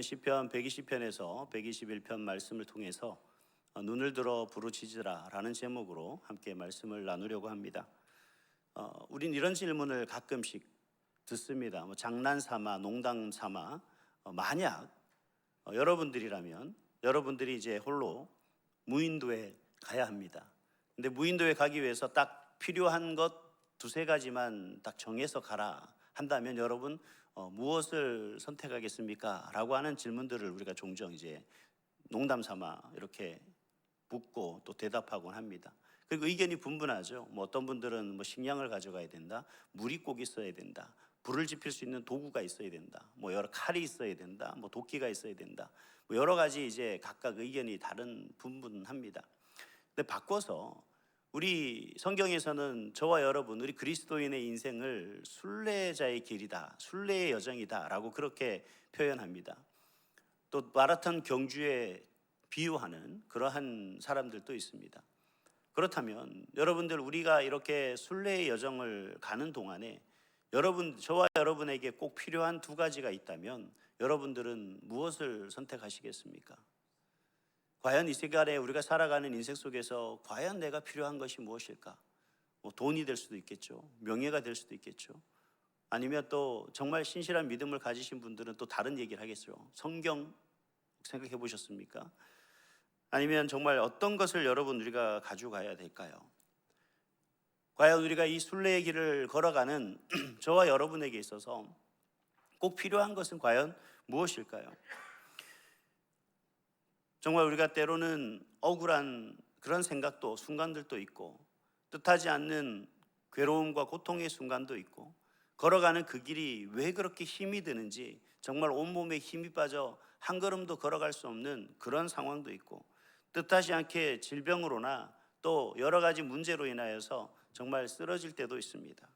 시편 120편에서 121편 말씀을 통해서 어, 눈을 들어 부르짖으라라는 제목으로 함께 말씀을 나누려고 합니다. 어, 우린 이런 질문을 가끔씩 듣습니다. 뭐 장난 삼아, 농담 삼아, 어, 만약 어, 여러분들이라면 여러분들이 이제 홀로 무인도에 가야 합니다. 근데 무인도에 가기 위해서 딱 필요한 것 두세 가지만 딱 정해서 가라 한다면 여러분 어, 무엇을 선택하겠습니까? 라고 하는 질문들을 우리가 종종 이제 농담 삼아 이렇게 묻고 또 대답하곤 합니다. 그리고 의견이 분분하죠. 뭐 어떤 분들은 뭐 식량을 가져가야 된다, 물이 꼭 있어야 된다, 불을 지필 수 있는 도구가 있어야 된다, 뭐 여러 칼이 있어야 된다, 뭐 도끼가 있어야 된다, 뭐 여러 가지 이제 각각 의견이 다른 분분합니다. 근데 바꿔서 우리 성경에서는 저와 여러분 우리 그리스도인의 인생을 순례자의 길이다, 순례의 여정이다라고 그렇게 표현합니다. 또 마라톤 경주에 비유하는 그러한 사람들도 있습니다. 그렇다면 여러분들 우리가 이렇게 순례의 여정을 가는 동안에 여러분 저와 여러분에게 꼭 필요한 두 가지가 있다면 여러분들은 무엇을 선택하시겠습니까? 과연 이 시간에 우리가 살아가는 인생 속에서 과연 내가 필요한 것이 무엇일까? 뭐 돈이 될 수도 있겠죠. 명예가 될 수도 있겠죠. 아니면 또 정말 신실한 믿음을 가지신 분들은 또 다른 얘기를 하겠죠. 성경 생각해 보셨습니까? 아니면 정말 어떤 것을 여러분 우리가 가지고 가야 될까요? 과연 우리가 이 순례의 길을 걸어가는 저와 여러분에게 있어서 꼭 필요한 것은 과연 무엇일까요? 정말 우리가 때로는 억울한 그런 생각도 순간들도 있고 뜻하지 않는 괴로움과 고통의 순간도 있고 걸어가는 그 길이 왜 그렇게 힘이 드는지 정말 온몸에 힘이 빠져 한 걸음도 걸어갈 수 없는 그런 상황도 있고 뜻하지 않게 질병으로나 또 여러 가지 문제로 인하여서 정말 쓰러질 때도 있습니다.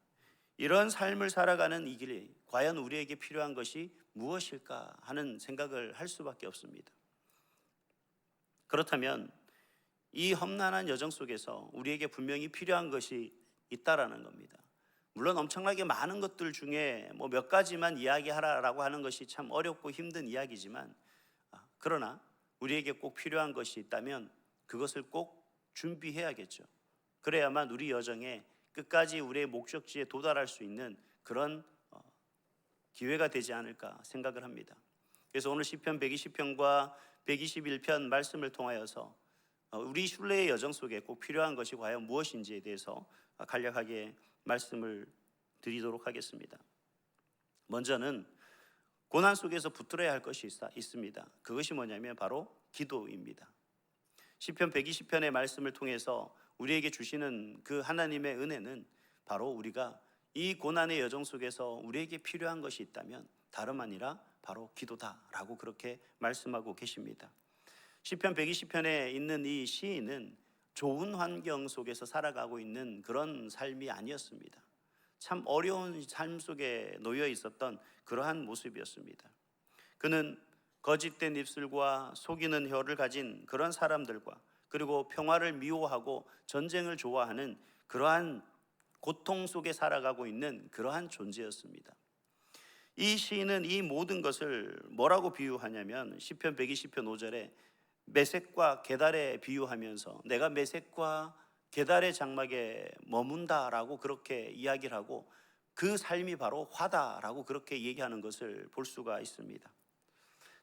이런 삶을 살아가는 이 길이 과연 우리에게 필요한 것이 무엇일까 하는 생각을 할 수밖에 없습니다. 그렇다면 이 험난한 여정 속에서 우리에게 분명히 필요한 것이 있다라는 겁니다. 물론 엄청나게 많은 것들 중에 뭐 몇 가지만 이야기하라라고 하는 것이 참 어렵고 힘든 이야기지만 아, 그러나 우리에게 꼭 필요한 것이 있다면 그것을 꼭 준비해야겠죠. 그래야만 우리 여정에 끝까지 우리의 목적지에 도달할 수 있는 그런 어, 기회가 되지 않을까 생각을 합니다. 그래서 오늘 시편 120편과 121편 말씀을 통하여서 어, 우리 순례의 여정 속에 꼭 필요한 것이 과연 무엇인지에 대해서 간략하게 말씀을 드리도록 하겠습니다. 먼저는 고난 속에서 붙들어야 할 것이 있습니다. 그것이 뭐냐면 바로 기도입니다. 시편 120편의 말씀을 통해서 우리에게 주시는 그 하나님의 은혜는 바로 우리가 이 고난의 여정 속에서 우리에게 필요한 것이 있다면 다름 아니라 바로 기도다라고 그렇게 말씀하고 계십니다. 시편 120편에 있는 이 시인은 좋은 환경 속에서 살아가고 있는 그런 삶이 아니었습니다. 참 어려운 삶 속에 놓여 있었던 그러한 모습이었습니다. 그는 거짓된 입술과 속이는 혀를 가진 그런 사람들과 그리고 평화를 미워하고 전쟁을 좋아하는 그러한 고통 속에 살아가고 있는 그러한 존재였습니다. 이 시인은 이 모든 것을 뭐라고 비유하냐면 시편 120편 5절에 매색과 계달에 비유하면서 내가 매색과 계달의 장막에 머문다라고 그렇게 이야기를 하고 그 삶이 바로 화다라고 그렇게 얘기하는 것을 볼 수가 있습니다.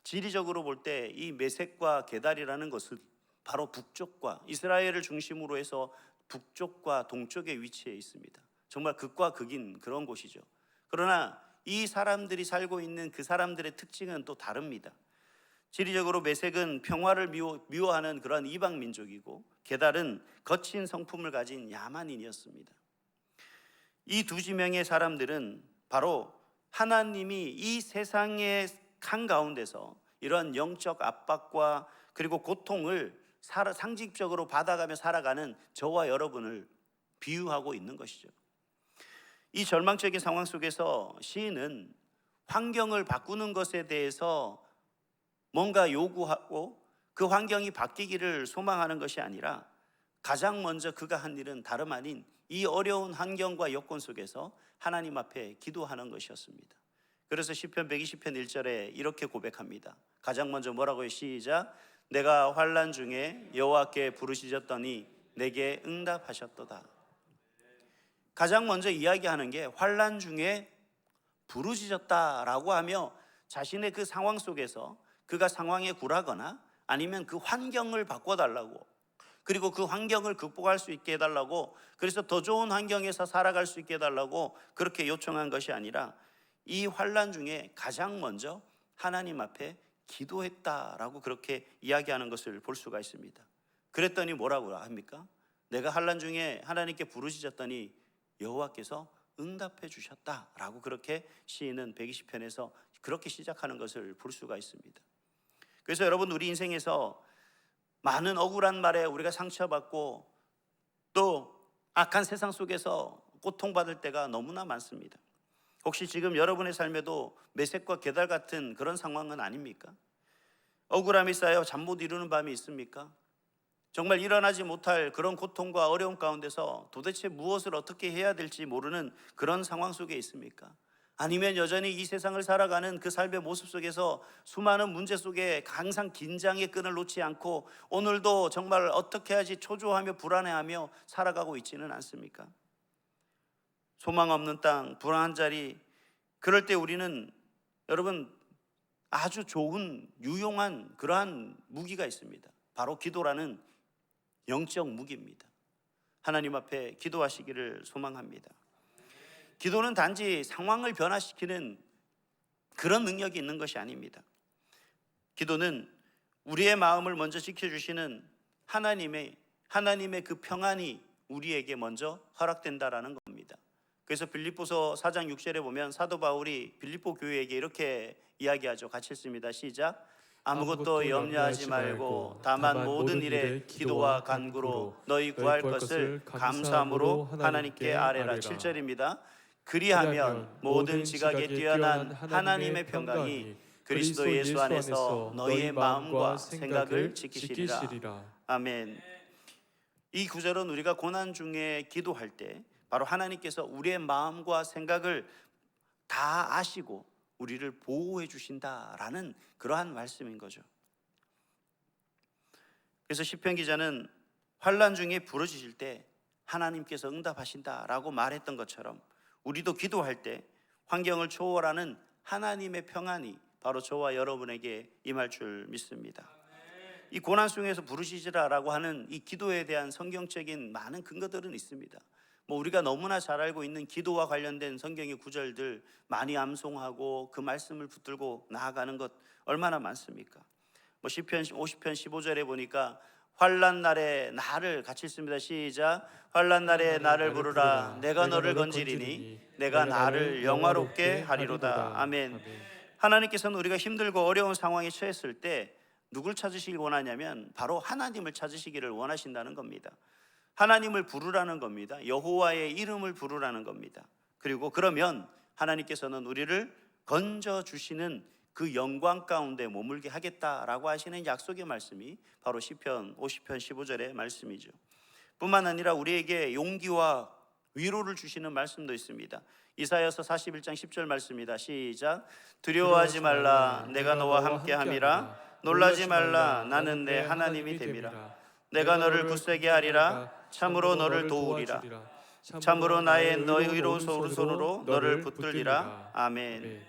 지리적으로 볼 때 이 메색과 게달이라는 것은 바로 북쪽과 이스라엘을 중심으로 해서 북쪽과 동쪽에 위치해 있습니다. 정말 극과 극인 그런 곳이죠. 그러나 이 사람들이 살고 있는 그 사람들의 특징은 또 다릅니다. 지리적으로 메색은 평화를 미워, 미워 하는 그런 이방 민족이고 게달은 거친 성품을 가진 야만인이었습니다. 이 두 지명의 사람들은 바로 하나님이 이 세상의 한 가운데서 이런 영적 압박과 그리고 고통을 상징적으로 받아가며 살아가는 저와 여러분을 비유하고 있는 것이죠. 이 절망적인 상황 속에서 시인은 환경을 바꾸는 것에 대해서 뭔가 요구하고 그 환경이 바뀌기를 소망하는 것이 아니라 가장 먼저 그가 한 일은 다름 아닌 이 어려운 환경과 여건 속에서 하나님 앞에 기도하는 것이었습니다. 그래서 시편 120편 1절에 이렇게 고백합니다. 가장 먼저 뭐라고요? 시작. 내가 환난 중에 여호와께 부르시졌더니 내게 응답하셨도다. 가장 먼저 이야기하는 게 환난 중에 부르짖었다라고 하며 자신의 그 상황 속에서 그가 상황에 굴하거나 아니면 그 환경을 바꿔달라고 그리고 그 환경을 극복할 수 있게 해달라고 그래서 더 좋은 환경에서 살아갈 수 있게 해달라고 그렇게 요청한 것이 아니라 이 환란 중에 가장 먼저 하나님 앞에 기도했다라고 그렇게 이야기하는 것을 볼 수가 있습니다. 그랬더니 뭐라고 합니까? 내가 환란 중에 하나님께 부르짖었더니 여호와께서 응답해 주셨다라고 그렇게 시인은 120편에서 그렇게 시작하는 것을 볼 수가 있습니다. 그래서 여러분 우리 인생에서 많은 억울한 말에 우리가 상처받고 또 악한 세상 속에서 고통받을 때가 너무나 많습니다. 혹시 지금 여러분의 삶에도 매색과 계달 같은 그런 상황은 아닙니까? 억울함이 쌓여 잠 못 이루는 밤이 있습니까? 정말 일어나지 못할 그런 고통과 어려움 가운데서 도대체 무엇을 어떻게 해야 될지 모르는 그런 상황 속에 있습니까? 아니면 여전히 이 세상을 살아가는 그 삶의 모습 속에서 수많은 문제 속에 항상 긴장의 끈을 놓지 않고 오늘도 정말 어떻게 해야지 초조하며 불안해하며 살아가고 있지는 않습니까? 소망 없는 땅, 불안한 자리, 그럴 때 우리는 여러분 아주 좋은 유용한 그러한 무기가 있습니다. 바로 기도라는 영적 무기입니다. 하나님 앞에 기도하시기를 소망합니다. 기도는 단지 상황을 변화시키는 그런 능력이 있는 것이 아닙니다. 기도는 우리의 마음을 먼저 지켜주시는 하나님의 하나님의 그 평안이 우리에게 먼저 허락된다라는 겁니다. 그래서 빌립보서 4장 6절에 보면 사도 바울이 빌립보 교회에게 이렇게 이야기하죠. 같이 읽습니다. 시작. 아무것도 염려하지 말고 다만 모든 일에 기도와 간구로 너희 구할 것을 감사함으로 하나님께 아뢰라. 7절입니다. 그리하면 모든 지각에 뛰어난 하나님의 평강이 그리스도 예수 안에서 너희의 마음과 생각을 지키시리라. 아멘. 이 구절은 우리가 고난 중에 기도할 때 바로 하나님께서 우리의 마음과 생각을 다 아시고 우리를 보호해 주신다라는 그러한 말씀인 거죠. 그래서 시편 기자는 환란 중에 부르짖을 때 하나님께서 응답하신다라고 말했던 것처럼 우리도 기도할 때 환경을 초월하는 하나님의 평안이 바로 저와 여러분에게 임할 줄 믿습니다. 이 고난 속에서 부르시지라라고 하는 이 기도에 대한 성경적인 많은 근거들은 있습니다. 뭐 우리가 너무나 잘 알고 있는 기도와 관련된 성경의 구절들 많이 암송하고 그 말씀을 붙들고 나아가는 것 얼마나 많습니까? 뭐 시편 50편 15절에 보니까 환란 날에 나를 같이 읽습니다. 시작. 환란 날에 나를 부르라. 내가 너를 건지리니 내가 나를 영화롭게 하리로다. 아멘. 하나님께서는 우리가 힘들고 어려운 상황에 처했을 때 누굴 찾으시길 원하냐면 바로 하나님을 찾으시기를 원하신다는 겁니다. 하나님을 부르라는 겁니다. 여호와의 이름을 부르라는 겁니다. 그리고 그러면 하나님께서는 우리를 건져 주시는 그 영광 가운데 머물게 하겠다라고 하시는 약속의 말씀이 바로 시편 50편 15절의 말씀이죠. 뿐만 아니라 우리에게 용기와 위로를 주시는 말씀도 있습니다. 이사야서 41장 10절 말씀입니다. 시작. 두려워하지 말라 내가 너와 함께 함이라 놀라지 말라 나는 내 하나님이 됨이라 내가 너를 굳세게 하리라 참으로 너를 도우리라 참으로 나의 너의 의로운 손으로 너를 붙들리라 아멘.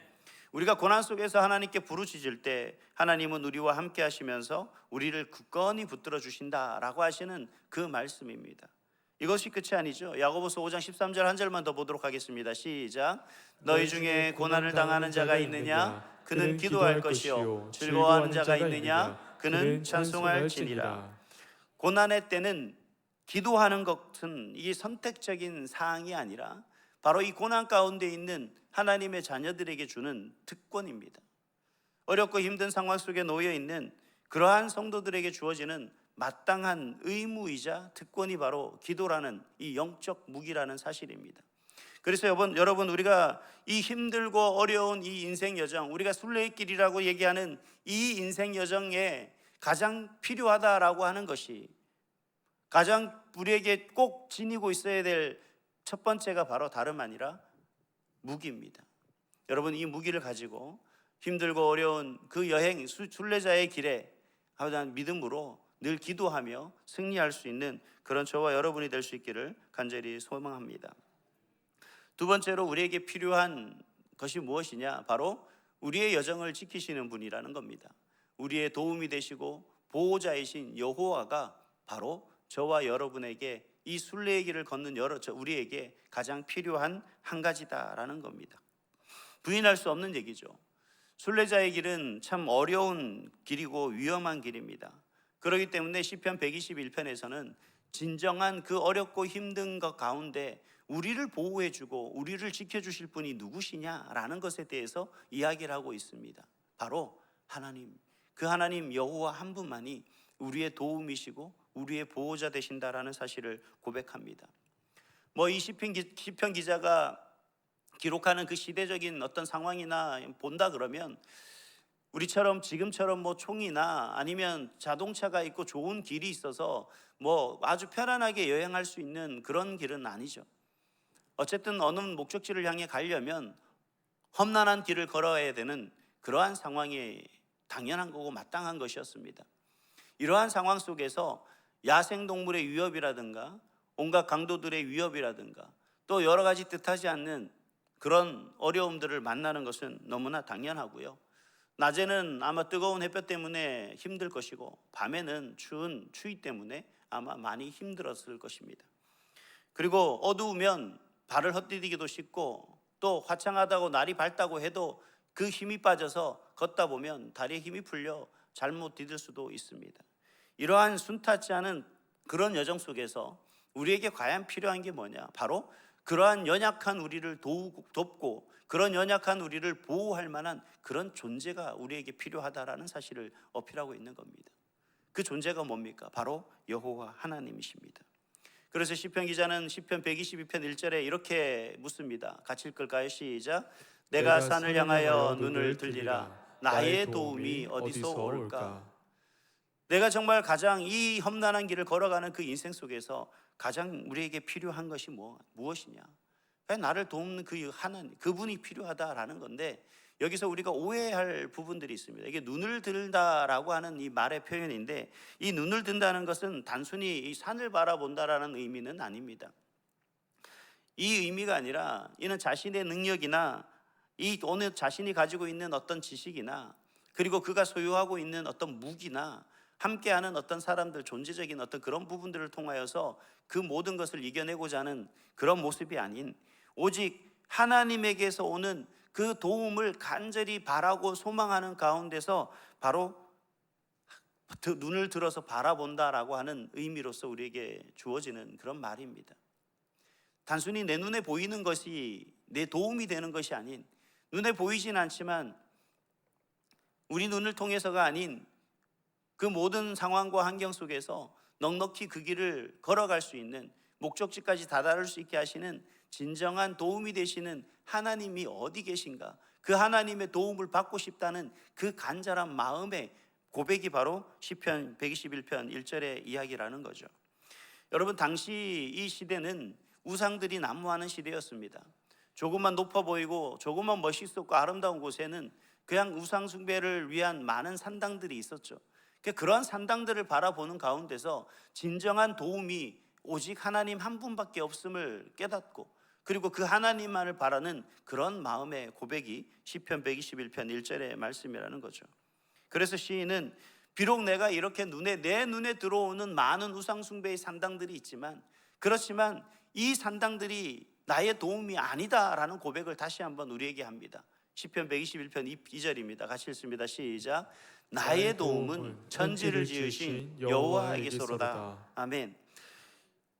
우리가 고난 속에서 하나님께 부르짖을 때 하나님은 우리와 함께 하시면서 우리를 굳건히 붙들어 주신다라고 하시는 그 말씀입니다. 이것이 끝이 아니죠. 야고보서 5장 13절 한 절만 더 보도록 하겠습니다. 시작. 너희 중에 고난을 당하는 자가 있느냐? 그는 기도할 것이요. 즐거워하는 자가 있느냐? 그는 찬송할지니라. 고난의 때는 기도하는 것은 이게 선택적인 사항이 아니라 바로 이 고난 가운데 있는 하나님의 자녀들에게 주는 특권입니다. 어렵고 힘든 상황 속에 놓여 있는 그러한 성도들에게 주어지는 마땅한 의무이자 특권이 바로 기도라는 이 영적 무기라는 사실입니다. 그래서 여러분, 여러분 우리가 이 힘들고 어려운 이 인생 여정, 우리가 순례길이라고 얘기하는 이 인생 여정에 가장 필요하다라고 하는 것이 가장 우리에게 꼭 지니고 있어야 될 첫 번째가 바로 다름 아니라 무기입니다. 여러분 이 무기를 가지고 힘들고 어려운 그 여행 수- 순례자의 길에 하나님 믿음으로 늘 기도하며 승리할 수 있는 그런 저와 여러분이 될 수 있기를 간절히 소망합니다. 두 번째로 우리에게 필요한 것이 무엇이냐? 바로 우리의 여정을 지키시는 분이라는 겁니다. 우리의 도움이 되시고 보호자이신 여호와가 바로 저와 여러분에게 이 순례의 길을 걷는 여러 저 우리에게 가장 필요한 한 가지다라는 겁니다. 부인할 수 없는 얘기죠. 순례자의 길은 참 어려운 길이고 위험한 길입니다. 그렇기 때문에 시편 121편에서는 진정한 그 어렵고 힘든 것 가운데 우리를 보호해 주고 우리를 지켜 주실 분이 누구시냐라는 것에 대해서 이야기를 하고 있습니다. 바로 하나님. 그 하나님 여호와 한 분만이 우리의 도움이시고 우리의 보호자 되신다라는 사실을 고백합니다. 뭐 이 시편, 기- 시편 기자가 기록하는 그 시대적인 어떤 상황이나 본다 그러면 우리처럼 지금처럼 뭐 총이나 아니면 자동차가 있고 좋은 길이 있어서 뭐 아주 편안하게 여행할 수 있는 그런 길은 아니죠. 어쨌든 어느 목적지를 향해 가려면 험난한 길을 걸어야 되는 그러한 상황이 당연한 거고 마땅한 것이었습니다. 이러한 상황 속에서 야생 동물의 위협이라든가 온갖 강도들의 위협이라든가 또 여러 가지 뜻하지 않는 그런 어려움들을 만나는 것은 너무나 당연하고요. 낮에는 아마 뜨거운 햇볕 때문에 힘들 것이고 밤에는 추운 추위 때문에 아마 많이 힘들었을 것입니다. 그리고 어두우면 발을 헛디디기도 쉽고 또 화창하다고 날이 밝다고 해도 그 힘이 빠져서 걷다 보면 다리에 힘이 풀려 잘못 디딜 수도 있습니다. 이러한 순탄치 않은 그런 여정 속에서 우리에게 과연 필요한 게 뭐냐? 바로 그러한 연약한 우리를 돕고 그런 연약한 우리를 보호할 만한 그런 존재가 우리에게 필요하다라는 사실을 어필하고 있는 겁니다. 그 존재가 뭡니까? 바로 여호와 하나님이십니다. 그래서 시편 기자는 시편 122편 1절에 이렇게 묻습니다. 같이 읽을까요? 시작. 내가 산을 향하여 눈을 들리라. 나의 도움이 어디서 올까? 내가 정말 가장 이 험난한 길을 걸어가는 그 인생 속에서 가장 우리에게 필요한 것이 뭐 무엇이냐? 왜 나를 돕는 그 하나님, 그분이 필요하다라는 건데 여기서 우리가 오해할 부분들이 있습니다. 이게 눈을 들다라고 하는 이 말의 표현인데 이 눈을 든다는 것은 단순히 이 산을 바라본다라는 의미는 아닙니다. 이 의미가 아니라 이는 자신의 능력이나 이 오늘 자신이 가지고 있는 어떤 지식이나 그리고 그가 소유하고 있는 어떤 무기나 함께하는 어떤 사람들 존재적인 어떤 그런 부분들을 통하여서 그 모든 것을 이겨내고자 하는 그런 모습이 아닌 오직 하나님에게서 오는 그 도움을 간절히 바라고 소망하는 가운데서 바로 드- 눈을 들어서 바라본다라고 하는 의미로서 우리에게 주어지는 그런 말입니다. 단순히 내 눈에 보이는 것이 내 도움이 되는 것이 아닌 눈에 보이진 않지만 우리 눈을 통해서가 아닌 그 모든 상황과 환경 속에서 넉넉히 그 길을 걸어갈 수 있는 목적지까지 다다를 수 있게 하시는 진정한 도움이 되시는 하나님이 어디 계신가? 그 하나님의 도움을 받고 싶다는 그 간절한 마음의 고백이 바로 시편 121편 1절의 이야기라는 거죠. 여러분 당시 이 시대는 우상들이 난무하는 시대였습니다. 조금만 높아 보이고 조금만 멋있었고 아름다운 곳에는 그냥 우상 숭배를 위한 많은 산당들이 있었죠. 그 그런 산당들을 바라보는 가운데서 진정한 도움이 오직 하나님 한 분밖에 없음을 깨닫고 그리고 그 하나님만을 바라는 그런 마음의 고백이 시편 121편 1절의 말씀이라는 거죠. 그래서 시인은 비록 내가 이렇게 눈에 내 눈에 들어오는 많은 우상 숭배의 산당들이 있지만 그렇지만 이 산당들이 나의 도움이 아니다라는 고백을 다시 한번 우리에게 합니다. 시편 121편 2절입니다. 같이 읽습니다. 시작. 나의 도움은 천지를 지으신 여호와에게서로다. 아멘.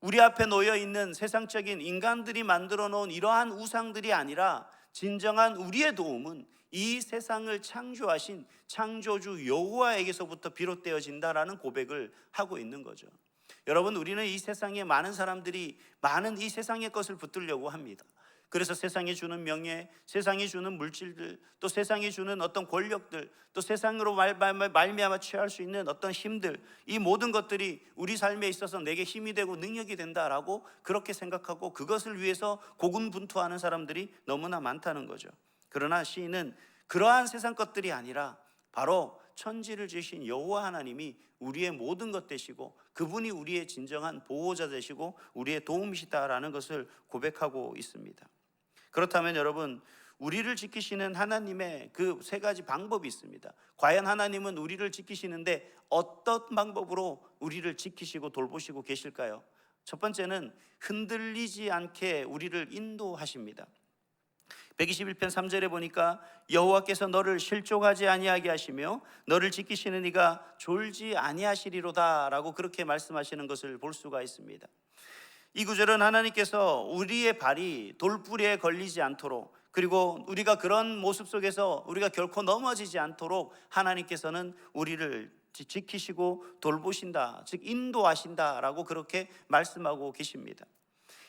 우리 앞에 놓여 있는 세상적인 인간들이 만들어 놓은 이러한 우상들이 아니라 진정한 우리의 도움은 이 세상을 창조하신 창조주 여호와에게서부터 비롯되어진다라는 고백을 하고 있는 거죠. 여러분 우리는 이 세상에 많은 사람들이 많은 이 세상의 것을 붙들려고 합니다. 그래서 세상이 주는 명예, 세상이 주는 물질들, 또 세상이 주는 어떤 권력들, 또 세상으로 말미암아 취할 수 있는 어떤 힘들, 이 모든 것들이 우리 삶에 있어서 내게 힘이 되고 능력이 된다라고 그렇게 생각하고 그것을 위해서 고군분투하는 사람들이 너무나 많다는 거죠. 그러나 시인은 그러한 세상 것들이 아니라 바로 천지를 지으신 여호와 하나님이 우리의 모든 것 되시고 그분이 우리의 진정한 보호자 되시고 우리의 도움이시다라는 것을 고백하고 있습니다. 그렇다면 여러분 우리를 지키시는 하나님의 그 세 가지 방법이 있습니다. 과연 하나님은 우리를 지키시는데 어떤 방법으로 우리를 지키시고 돌보시고 계실까요? 첫 번째는 흔들리지 않게 우리를 인도하십니다. 121편 3절에 보니까 여호와께서 너를 실족하지 아니하게 하시며 너를 지키시는 이가 졸지 아니하시리로다라고 그렇게 말씀하시는 것을 볼 수가 있습니다. 이 구절은 하나님께서 우리의 발이 돌부리에 걸리지 않도록 그리고 우리가 그런 모습 속에서 우리가 결코 넘어지지 않도록 하나님께서는 우리를 지- 지키시고 돌보신다, 즉 인도하신다라고 그렇게 말씀하고 계십니다.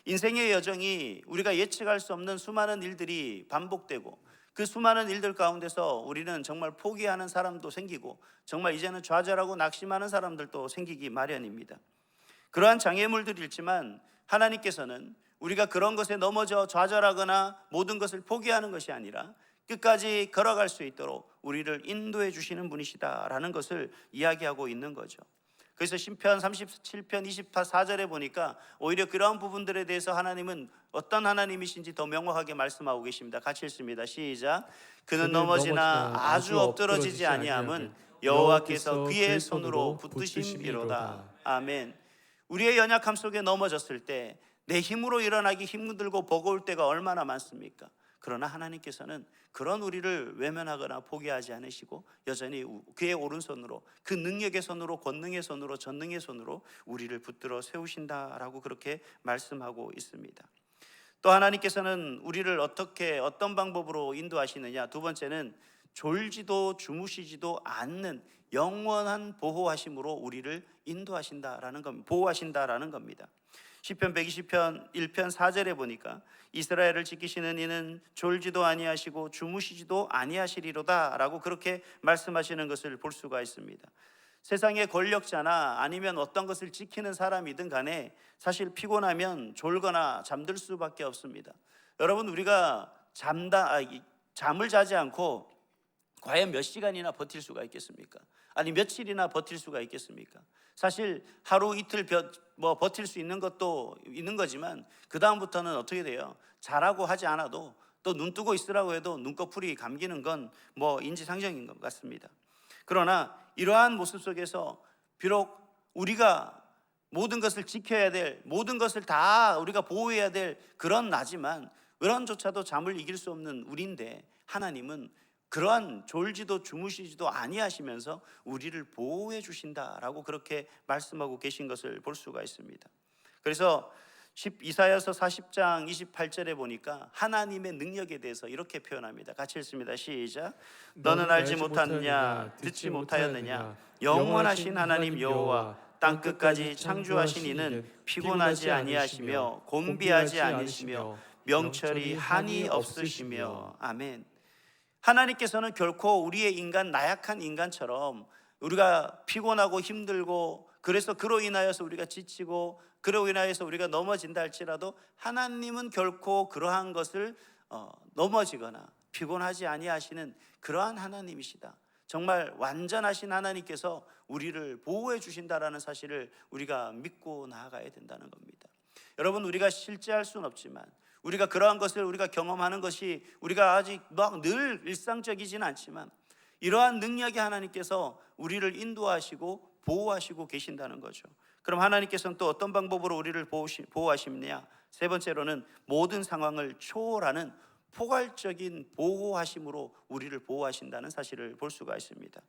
인생의 여정이 우리가 예측할 수 없는 수많은 일들이 반복되고 그 수많은 일들 가운데서 우리는 정말 포기하는 사람도 생기고 정말 이제는 좌절하고 낙심하는 사람들도 생기기 마련입니다. 그러한 장애물들이 있지만 하나님께서는 우리가 그런 것에 넘어져 좌절하거나 모든 것을 포기하는 것이 아니라 끝까지 걸어갈 수 있도록 우리를 인도해 주시는 분이시다라는 것을 이야기하고 있는 거죠. 그래서 신편 37편 24절에 보니까 오히려 그런 부분들에 대해서 하나님은 어떤 하나님이신지 더 명확하게 말씀하고 계십니다. 같이 읽습니다. 시작. 그는 넘어지나 아주 엎드러지지 아니함은 여호와께서 그의 손으로 붙드심이로다. 아멘. 우리의 연약함 속에 넘어졌을 때 내 힘으로 일어나기 힘들고 버거울 때가 얼마나 많습니까? 그러나 하나님께서는 그런 우리를 외면하거나 포기하지 않으시고 여전히 우- 그의 오른손으로 그 능력의 손으로 권능의 손으로 전능의 손으로 우리를 붙들어 세우신다라고 그렇게 말씀하고 있습니다. 또 하나님께서는 우리를 어떻게 어떤 방법으로 인도하시느냐 두 번째는 졸지도 주무시지도 않는 영원한 보호하심으로 우리를 인도하신다라는 겁니다. 보호하신다라는 겁니다. 시편 120편 1편 4절에 보니까 이스라엘을 지키시는 이는 졸지도 아니하시고 주무시지도 아니하시리로다라고 그렇게 말씀하시는 것을 볼 수가 있습니다. 세상의 권력자나 아니면 어떤 것을 지키는 사람이든 간에 사실 피곤하면 졸거나 잠들 수밖에 없습니다. 여러분 우리가 잠다 아, 이- 잠을 자지 않고 과연 몇 시간이나 버틸 수가 있겠습니까? 아니 며칠이나 버틸 수가 있겠습니까? 사실 하루 이틀 벼- 뭐 버틸 수 있는 것도 있는 거지만 그 다음부터는 어떻게 돼요? 자라고 하지 않아도 또 눈 뜨고 있으라고 해도 눈꺼풀이 감기는 건 뭐 인지상정인 것 같습니다. 그러나 이러한 모습 속에서 비록 우리가 모든 것을 지켜야 될 모든 것을 다 우리가 보호해야 될 그런 나지만 그런조차도 잠을 이길 수 없는 우리인데 하나님은 그러한 졸지도 주무시지도 아니하시면서 우리를 보호해 주신다라고 그렇게 말씀하고 계신 것을 볼 수가 있습니다. 그래서 10 이사야서 40장 28절에 보니까 하나님의 능력에 대해서 이렇게 표현합니다. 같이 읽습니다. 시작. 너는 알지 못하느냐 듣지 못하였느냐 영원하신 하나님 여호와 땅 끝까지 창조하신 이는 피곤하지 아니하시며 곤비하지 않으시며 명철이 한이 없으시며 아멘. 하나님께서는 결코 우리의 인간 나약한 인간처럼 우리가 피곤하고 힘들고 그래서 그로 인하여서 우리가 지치고 그로 인하여서 우리가 넘어진다 할지라도 하나님은 결코 그러한 것을 어, 넘어지거나 피곤하지 아니하시는 그러한 하나님이시다. 정말 완전하신 하나님께서 우리를 보호해 주신다라는 사실을 우리가 믿고 나아가야 된다는 겁니다. 여러분 우리가 실제할 수는 없지만 우리가 그러한 것을 우리가 경험하는 것이 우리가 아직 막 늘 일상적이지는 않지만 이러한 능력이 하나님께서 우리를 인도하시고 보호하시고 계신다는 거죠. 그럼 하나님께서는 또 어떤 방법으로 우리를 보호하시느냐? 세 번째로는 모든 상황을 초월하는 포괄적인 보호하심으로 우리를 보호하신다는 사실을 볼 수가 있습니다.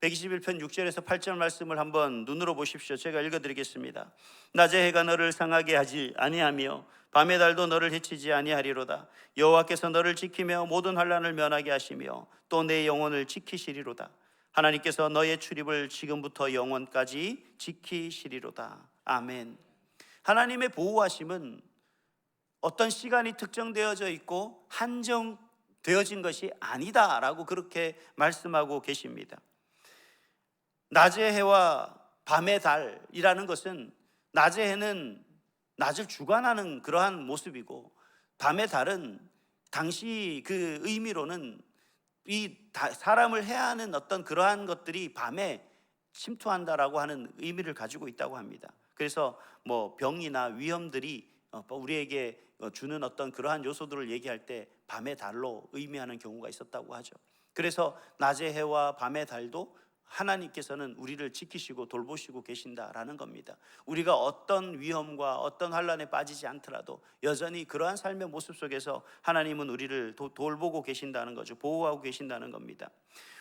121편 6절에서 8절 말씀을 한번 눈으로 보십시오. 제가 읽어드리겠습니다. 낮의 해가 너를 상하게 하지 아니하며 밤의 달도 너를 해치지 아니하리로다. 여호와께서 너를 지키며 모든 환란을 면하게 하시며 또 내 영혼을 지키시리로다. 하나님께서 너의 출입을 지금부터 영원까지 지키시리로다. 아멘. 하나님의 보호하심은 어떤 시간이 특정되어져 있고 한정되어진 것이 아니다라고 그렇게 말씀하고 계십니다. 낮의 해와 밤의 달이라는 것은 낮의 해는 낮을 주관하는 그러한 모습이고 밤의 달은 당시 그 의미로는 이 다- 사람을 해야 하는 어떤 그러한 것들이 밤에 침투한다라고 하는 의미를 가지고 있다고 합니다. 그래서 뭐 병이나 위험들이 어, 우리에게 어, 주는 어떤 그러한 요소들을 얘기할 때 밤의 달로 의미하는 경우가 있었다고 하죠. 그래서 낮의 해와 밤의 달도 하나님께서는 우리를 지키시고 돌보시고 계신다라는 겁니다. 우리가 어떤 위험과 어떤 환란에 빠지지 않더라도 여전히 그러한 삶의 모습 속에서 하나님은 우리를 도- 돌보고 계신다는 거죠. 보호하고 계신다는 겁니다.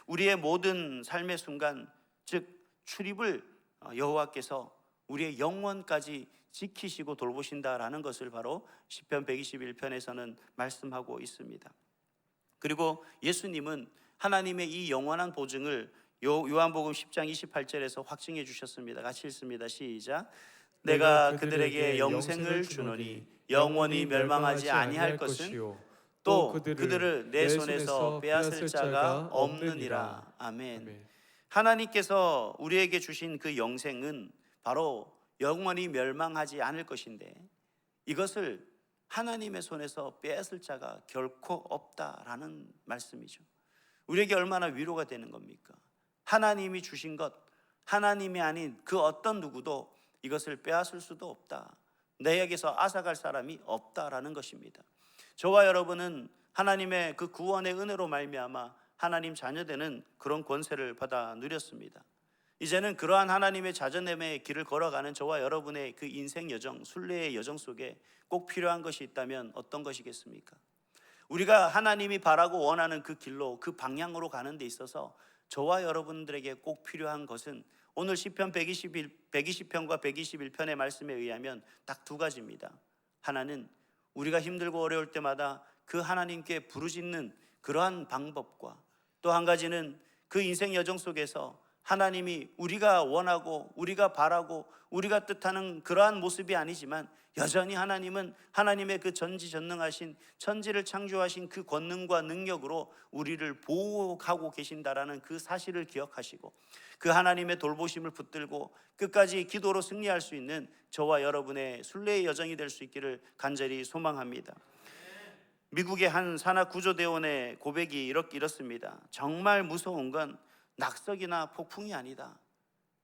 우리의 모든 삶의 순간 즉 출입을 어, 여호와께서 우리의 영원까지 지키시고 돌보신다라는 것을 바로 시편 121편에서는 말씀하고 있습니다. 그리고 예수님은 하나님의 이 영원한 보증을 요 요한복음 10장 28절에서 확증해 주셨습니다. 같이 읽습니다. 시작. 내가 그들에게 영생을 주노니 영원히 멸망하지 아니할 것은 또 그들을 내 손에서 빼앗을 자가 없느니라. 아멘. 아멘. 하나님께서 우리에게 주신 그 영생은 바로 영원히 멸망하지 않을 것인데 이것을 하나님의 손에서 빼앗을 자가 결코 없다라는 말씀이죠. 우리에게 얼마나 위로가 되는 겁니까? 하나님이 주신 것, 하나님이 아닌 그 어떤 누구도 이것을 빼앗을 수도 없다. 내에게서 앗아갈 사람이 없다라는 것입니다. 저와 여러분은 하나님의 그 구원의 은혜로 말미암아 하나님 자녀되는 그런 권세를 받아 누렸습니다. 이제는 그러한 하나님의 자전함의 길을 걸어가는 저와 여러분의 그 인생 여정, 순례의 여정 속에 꼭 필요한 것이 있다면 어떤 것이겠습니까? 우리가 하나님이 바라고 원하는 그 길로 그 방향으로 가는 데 있어서 저와 여러분들에게 꼭 필요한 것은 오늘 시편 121 120편과 121편의 말씀에 의하면 딱 두 가지입니다. 하나는 우리가 힘들고 어려울 때마다 그 하나님께 부르짖는 그러한 방법과 또 한 가지는 그 인생 여정 속에서 하나님이 우리가 원하고 우리가 바라고 우리가 뜻하는 그러한 모습이 아니지만 여전히 하나님은 하나님의 그 전지전능하신 천지를 창조하신 그 권능과 능력으로 우리를 보호하고 계신다라는 그 사실을 기억하시고 그 하나님의 돌보심을 붙들고 끝까지 기도로 승리할 수 있는 저와 여러분의 순례의 여정이 될 수 있기를 간절히 소망합니다. 미국의 한 산악 구조대원의 고백이 이렇게 이렇습니다. 정말 무서운 건 낙석이나 폭풍이 아니다.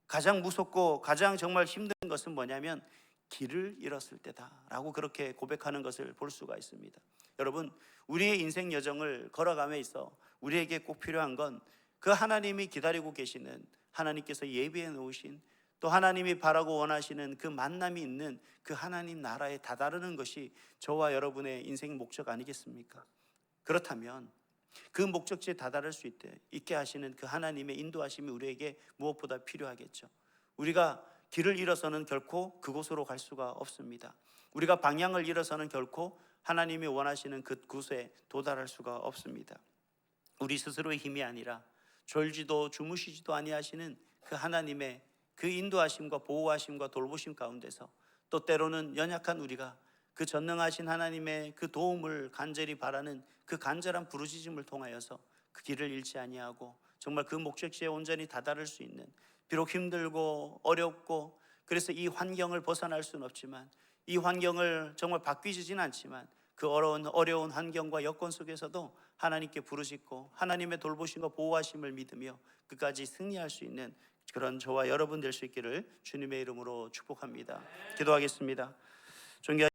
가장 무섭고 가장 정말 힘든 것은 뭐냐면 길을 잃었을 때다라고 그렇게 고백하는 것을 볼 수가 있습니다. 여러분, 우리의 인생 여정을 걸어감에 있어 우리에게 꼭 필요한 건 그 하나님이 기다리고 계시는 하나님께서 예비해 놓으신 또 하나님이 바라고 원하시는 그 만남이 있는 그 하나님 나라에 다다르는 것이 저와 여러분의 인생 목적 아니겠습니까? 그렇다면 그 목적지에 다다를 수 있게, 하시는 그 하나님의 인도하심이 우리에게 무엇보다 필요하겠죠. 우리가 길을 잃어서는 결코 그곳으로 갈 수가 없습니다. 우리가 방향을 잃어서는 결코 하나님이 원하시는 그 곳에 도달할 수가 없습니다. 우리 스스로의 힘이 아니라 졸지도 주무시지도 아니하시는 그 하나님의 그 인도하심과 보호하심과 돌보심 가운데서 또 때로는 연약한 우리가 그 전능하신 하나님의 그 도움을 간절히 바라는 그 간절한 부르짖음을 통하여서 그 길을 잃지 아니하고 정말 그 목적지에 온전히 다다를 수 있는 비록 힘들고 어렵고 그래서 이 환경을 벗어날 수는 없지만 이 환경을 정말 바뀌지진 않지만 그 어려운 어려운 환경과 여건 속에서도 하나님께 부르짖고 하나님의 돌보심과 보호하심을 믿으며 끝까지 승리할 수 있는 그런 저와 여러분 될 수 있기를 주님의 이름으로 축복합니다. 기도하겠습니다. 존귀하